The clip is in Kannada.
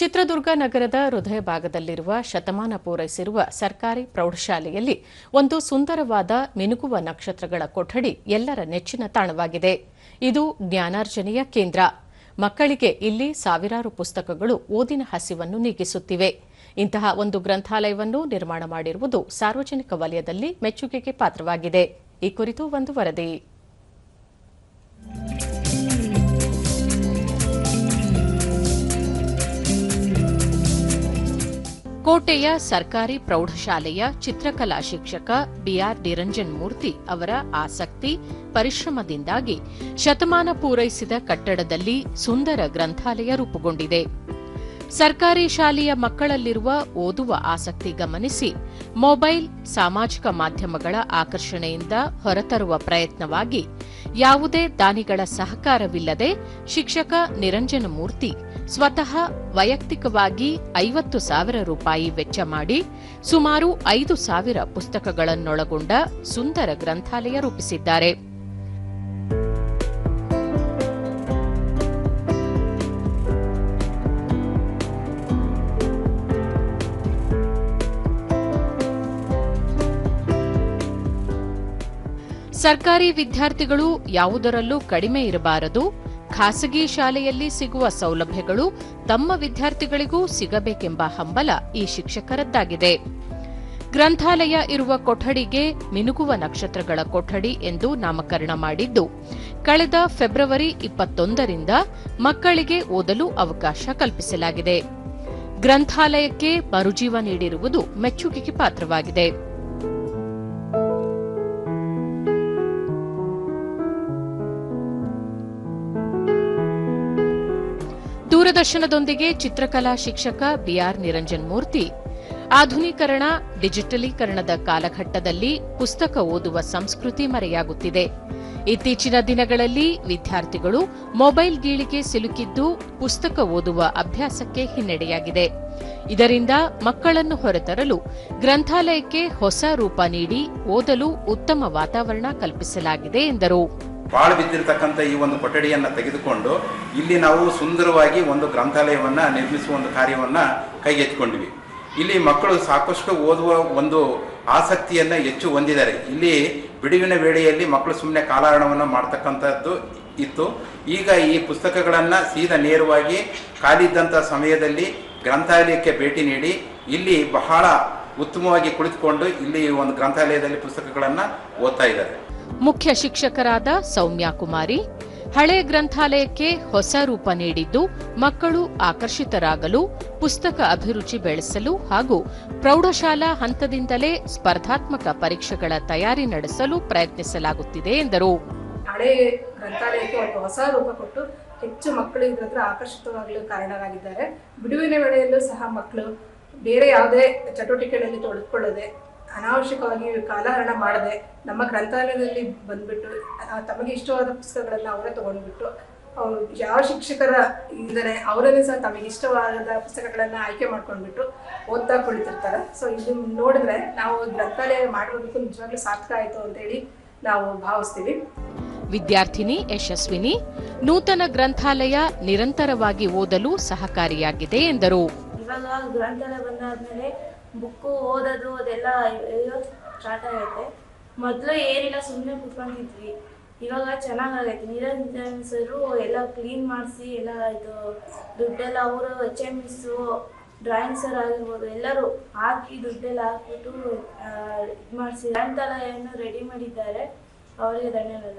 ಚಿತ್ರದುರ್ಗ ನಗರದ ಹೃದಯ ಭಾಗದಲ್ಲಿರುವ ಶತಮಾನ ಪೂರೈಸಿರುವ ಸರ್ಕಾರಿ ಪ್ರೌಢಶಾಲೆಯಲ್ಲಿ ಒಂದು ಸುಂದರವಾದ ಮಿನುಗುವ ನಕ್ಷತ್ರಗಳ ಕೊಠಡಿ ಎಲ್ಲರ ನೆಚ್ಚಿನ ತಾಣವಾಗಿದೆ. ಇದು ಜ್ಞಾನಾರ್ಜನೆಯ ಕೇಂದ್ರ. ಮಕ್ಕಳಿಗೆ ಇಲ್ಲಿ ಸಾವಿರಾರು ಪುಸ್ತಕಗಳು ಓದಿನ ಹಸಿವನ್ನು ನೀಗಿಸುತ್ತಿವೆ. ಇಂತಹ ಒಂದು ಗ್ರಂಥಾಲಯವನ್ನು ನಿರ್ಮಾಣ ಮಾಡಿರುವುದು ಸಾರ್ವಜನಿಕ ವಲಯದಲ್ಲಿ ಮೆಚ್ಚುಗೆಗೆ ಪಾತ್ರವಾಗಿದೆ. ಈ ಕುರಿತು ಒಂದು ವರದಿ. ಕೋಟೆಯ ಸರ್ಕಾರಿ ಪ್ರೌಢಶಾಲೆಯ ಚಿತ್ರಕಲಾ ಶಿಕ್ಷಕ ಬಿಆರ್ ನಿರಂಜನ್ ಮೂರ್ತಿ ಅವರ ಆಸಕ್ತಿ, ಪರಿಶ್ರಮದಿಂದಾಗಿ ಶತಮಾನ ಪೂರೈಸಿದ ಕಟ್ಟಡದಲ್ಲಿ ಸುಂದರ ಗ್ರಂಥಾಲಯ ರೂಪುಗೊಂಡಿದೆ. ಸರ್ಕಾರಿ ಶಾಲೆಯ ಮಕ್ಕಳಲ್ಲಿರುವ ಓದುವ ಆಸಕ್ತಿ ಗಮನಿಸಿ ಮೊಬೈಲ್, ಸಾಮಾಜಿಕ ಮಾಧ್ಯಮಗಳ ಆಕರ್ಷಣೆಯಿಂದ ಹೊರತರುವ ಪ್ರಯತ್ನವಾಗಿ ಯಾವುದೇ ದಾನಿಗಳ ಸಹಕಾರವಿಲ್ಲದೆ ಶಿಕ್ಷಕ ನಿರಂಜನ ಮೂರ್ತಿ ಸ್ವತಃ ವೈಯಕ್ತಿಕವಾಗಿ ಐವತ್ತು ಸಾವಿರ ರೂಪಾಯಿ ವೆಚ್ಚ ಮಾಡಿ ಸುಮಾರು ಐದು ಸಾವಿರ ಪುಸ್ತಕಗಳನ್ನೊಳಗೊಂಡ ಸುಂದರ ಗ್ರಂಥಾಲಯ ರೂಪಿಸಿದ್ದಾರೆ. ಸರ್ಕಾರಿ ವಿದ್ಯಾರ್ಥಿಗಳು ಯಾವುದರಲ್ಲೂ ಕಡಿಮೆ ಇರಬಾರದು. ಖಾಸಗಿ ಶಾಲೆಯಲ್ಲಿ ಸಿಗುವ ಸೌಲಭ್ಯಗಳು ತಮ್ಮ ವಿದ್ಯಾರ್ಥಿಗಳಿಗೂ ಸಿಗಬೇಕೆಂಬ ಹಂಬಲ ಈ ಶಿಕ್ಷಕರದ್ದಾಗಿದೆ. ಗ್ರಂಥಾಲಯ ಇರುವ ಕೊಠಡಿಗೆ ಮಿನುಗುವ ನಕ್ಷತ್ರಗಳ ಕೊಠಡಿ ಎಂದು ನಾಮಕರಣ ಮಾಡಿದ್ದು, ಕಳೆದ ಫೆಬ್ರವರಿ ಇಪ್ಪತ್ತೊಂದರಿಂದ ಮಕ್ಕಳಿಗೆ ಓದಲು ಅವಕಾಶ ಕಲ್ಪಿಸಲಾಗಿದೆ. ಗ್ರಂಥಾಲಯಕ್ಕೆ ಮರುಜೀವ ನೀಡಿರುವುದು ಮೆಚ್ಚುಗೆಗೆ ಪಾತ್ರವಾಗಿದೆ. ದೂರದರ್ಶನದೊಂದಿಗೆ ಚಿತ್ರಕಲಾ ಶಿಕ್ಷಕ ಬಿಆರ್ ನಿರಂಜನ್ ಮೂರ್ತಿ. ಆಧುನೀಕರಣ, ಡಿಜಿಟಲೀಕರಣದ ಕಾಲಘಟ್ಟದಲ್ಲಿ ಪುಸ್ತಕ ಓದುವ ಸಂಸ್ಕೃತಿ ಮರೆಯಾಗುತ್ತಿದೆ. ಇತ್ತೀಚಿನ ದಿನಗಳಲ್ಲಿ ವಿದ್ಯಾರ್ಥಿಗಳು ಮೊಬೈಲ್ ಗೀಳಿಗೆ ಸಿಲುಕಿದ್ದು ಪುಸ್ತಕ ಓದುವ ಅಭ್ಯಾಸಕ್ಕೆ ಹಿನ್ನಡೆಯಾಗಿದೆ. ಇದರಿಂದ ಮಕ್ಕಳನ್ನು ಹೊರತರಲು ಗ್ರಂಥಾಲಯಕ್ಕೆ ಹೊಸ ರೂಪ ನೀಡಿ ಓದಲು ಉತ್ತಮ ವಾತಾವರಣ ಕಲ್ಪಿಸಲಾಗಿದೆ ಎಂದರು. ಬಾಳು ಬಿದ್ದಿರತಕ್ಕಂಥ ಈ ಒಂದು ಕೊಠಡಿಯನ್ನು ತೆಗೆದುಕೊಂಡು ಇಲ್ಲಿ ನಾವು ಸುಂದರವಾಗಿ ಒಂದು ಗ್ರಂಥಾಲಯವನ್ನ ನಿರ್ಮಿಸುವ ಒಂದು ಕಾರ್ಯವನ್ನ ಕೈಗೆತ್ತಿಕೊಂಡಿವಿ. ಇಲ್ಲಿ ಮಕ್ಕಳು ಸಾಕಷ್ಟು ಓದುವ ಒಂದು ಆಸಕ್ತಿಯನ್ನ ಹೆಚ್ಚು ಹೊಂದಿದ್ದಾರೆ. ಇಲ್ಲಿ ಬಿಡುವಿನ ವೇಳೆಯಲ್ಲಿ ಮಕ್ಕಳು ಸುಮ್ಮನೆ ಕಾಲಹರಣವನ್ನು ಮಾಡ್ತಕ್ಕಂಥದ್ದು ಇತ್ತು. ಈಗ ಈ ಪುಸ್ತಕಗಳನ್ನ ಸೀದಾ ನೇರವಾಗಿ ಖಾಲಿದ್ದಂಥ ಸಮಯದಲ್ಲಿ ಗ್ರಂಥಾಲಯಕ್ಕೆ ಭೇಟಿ ನೀಡಿ ಇಲ್ಲಿ ಬಹಳ ಉತ್ತಮವಾಗಿ ಕುಳಿತುಕೊಂಡು ಇಲ್ಲಿ ಒಂದು ಗ್ರಂಥಾಲಯದಲ್ಲಿ ಪುಸ್ತಕಗಳನ್ನ ಓದ್ತಾ ಇದ್ದಾರೆ. ಮುಖ್ಯ ಶಿಕ್ಷಕರಾದ ಸೌಮ್ಯಾ ಕುಮಾರಿ, ಹಳೆ ಗ್ರಂಥಾಲಯಕ್ಕೆ ಹೊಸ ರೂಪ ನೀಡಿದ್ದು, ಮಕ್ಕಳು ಆಕರ್ಷಿತರಾಗಲು, ಪುಸ್ತಕ ಅಭಿರುಚಿ ಬೆಳೆಸಲು ಹಾಗೂ ಪ್ರೌಢಶಾಲಾ ಹಂತದಿಂದಲೇ ಸ್ಪರ್ಧಾತ್ಮಕ ಪರೀಕ್ಷೆಗಳ ತಯಾರಿ ನಡೆಸಲು ಪ್ರಯತ್ನಿಸಲಾಗುತ್ತಿದೆ ಎಂದರು. ಹಳೆ ಗ್ರಂಥಾಲಯಕ್ಕೆ ಒಂದು ಹೊಸ ರೂಪ ಕೊಟ್ಟು ಹೆಚ್ಚು ಮಕ್ಕಳು ಇದ್ರ ಆಕರ್ಷಿತವಾಗಲು ಕಾರಣರಾಗಿದ್ದಾರೆ. ಬಿಡುವಿನ ವೇಳೆಯಲ್ಲೂ ಸಹ ಮಕ್ಕಳು ಬೇರೆ ಯಾವುದೇ ಚಟುವಟಿಕೆಗಳಲ್ಲಿ ತೊಡಗಿಕೊಳ್ಳದೆ ಅನಾವಶ್ಯಕವಾಗಿ ಕಾಲಹರಣ ಮಾಡದೆ ನಮ್ಮ ಗ್ರಂಥಾಲಯದಲ್ಲಿ ಬಂದ್ಬಿಟ್ಟು ತಮಗೆ ಇಷ್ಟವಾದ ಪುಸ್ತಕಗಳನ್ನ ಅವರೇ ತಗೊಂಡ್ಬಿಟ್ಟು ಅವ್ರು ಯಾವ ಶಿಕ್ಷಕರ ಇದ್ದರೆ ಅವರನ್ನೇ ಸಹ ತಮಗೆ ಇಷ್ಟವಾದ ಪುಸ್ತಕಗಳನ್ನ ಆಯ್ಕೆ ಮಾಡ್ಕೊಂಡ್ಬಿಟ್ಟು ಓದ್ತಾ ಕುಳಿತಿರ್ತಾರೆ. ಸೊ ಇದು ನೋಡಿದ್ರೆ ನಾವು ಗ್ರಂಥಾಲಯ ಮಾಡಿರೋದಕ್ಕೂ ನಿಜವಾಗ್ಲೂ ಸಾರ್ಥಕ ಆಯಿತು ಅಂತೇಳಿ ನಾವು ಭಾವಿಸ್ತೀವಿ. ವಿದ್ಯಾರ್ಥಿನಿ ಯಶಸ್ವಿನಿ ನೂತನ ಗ್ರಂಥಾಲಯ ನಿರಂತರವಾಗಿ ಓದಲು ಸಹಕಾರಿಯಾಗಿದೆ ಎಂದರು. ಇವಾಗ ಗ್ರಂಥಾಲಯ ಬಂದಾದ್ಮೇಲೆ ಬುಕ್ಕು ಓದೋದು, ಅದೆಲ್ಲ ಸ್ಟಾರ್ಟ್ ಆಗೈತೆ. ಮೊದಲು ಏನಿಲ್ಲ ಸುಮ್ಮನೆ ಕುತ್ಕೊಂಡಿದ್ವಿ. ಇವಾಗ ಚೆನ್ನಾಗಾಗೈತೆ ನಿರಂಜನ್ ಸರು ಎಲ್ಲ ಕ್ಲೀನ್ ಮಾಡಿಸಿ, ಎಲ್ಲ ಇದು ದುಡ್ಡೆಲ್ಲ ಅವರು H M S drawing sir ಆಗಿರ್ಬೋದು, ಎಲ್ಲರೂ ಹಾಕಿ ದುಡ್ಡೆಲ್ಲ ಹಾಕ್ಬಿಟ್ಟು ಇದು ಮಾಡಿಸಿ. ಗ್ರಂಥಾಲಯವನ್ನು ರೆಡಿ ಮಾಡಿದ್ದಾರೆ. ಅವರಿಗೆ ಧನ್ಯವಾದ